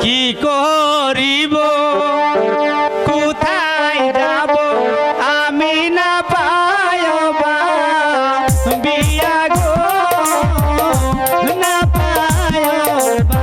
কি করিব? কোথায় যাব? আমি না পায়বা বিয়া গো না পায়বা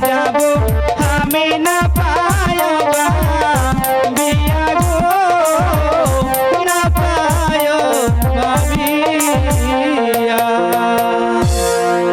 যাব।